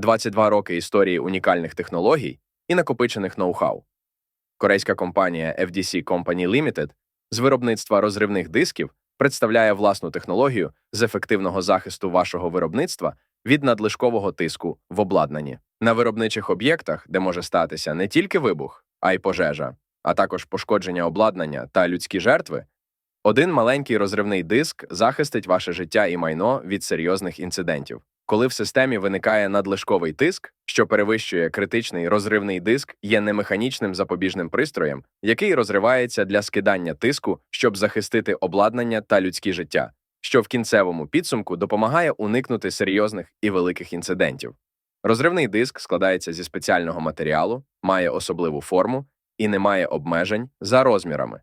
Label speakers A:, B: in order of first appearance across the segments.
A: 22 роки історії унікальних технологій і накопичених ноу-хау. Корейська компанія FDC Company Limited з виробництва розривних дисків представляє власну технологію з ефективного захисту вашого виробництва від надлишкового тиску в обладнанні. На виробничих об'єктах, де може статися не тільки вибух, а й пожежа, а також пошкодження обладнання та людські жертви, один маленький розривний диск захистить ваше життя і майно від серйозних інцидентів. Коли в системі виникає надлишковий тиск, що перевищує критичний розривний диск, є немеханічним запобіжним пристроєм, який розривається для скидання тиску, щоб захистити обладнання та людські життя, що в кінцевому підсумку допомагає уникнути серйозних і великих інцидентів. Розривний диск складається зі спеціального матеріалу, має особливу форму і не має обмежень за розмірами.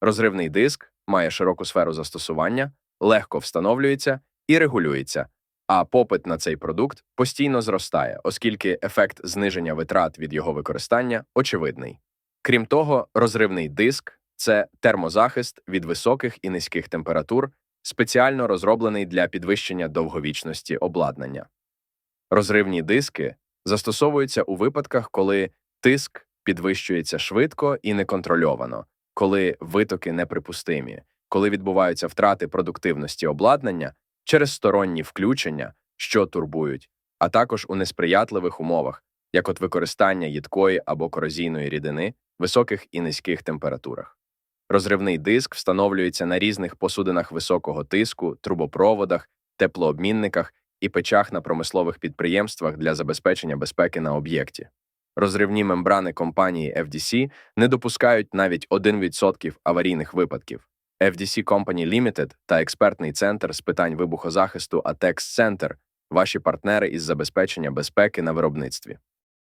A: Розривний диск має широку сферу застосування, легко встановлюється і регулюється, а попит на цей продукт постійно зростає, оскільки ефект зниження витрат від його використання очевидний. Крім того, розривний диск це термозахист від високих і низьких температур, спеціально розроблений для підвищення довговічності обладнання. Розривні диски застосовуються у випадках, коли тиск підвищується швидко і неконтрольовано, коли витоки неприпустимі, коли відбуваються втрати продуктивності обладнання через сторонні включення, що турбують, а також у несприятливих умовах, як от використання їдкої або корозійної рідини високих і низьких температурах. Розривний диск встановлюється на різних посудинах високого тиску, трубопроводах, теплообмінниках і печах на промислових підприємствах для забезпечення безпеки на об'єкті. Розривні мембрани компанії FDC не допускають навіть 1% аварійних випадків. FDC Company Limited та експертний центр з питань вибухозахисту ATEX Center – ваші партнери із забезпечення безпеки на виробництві.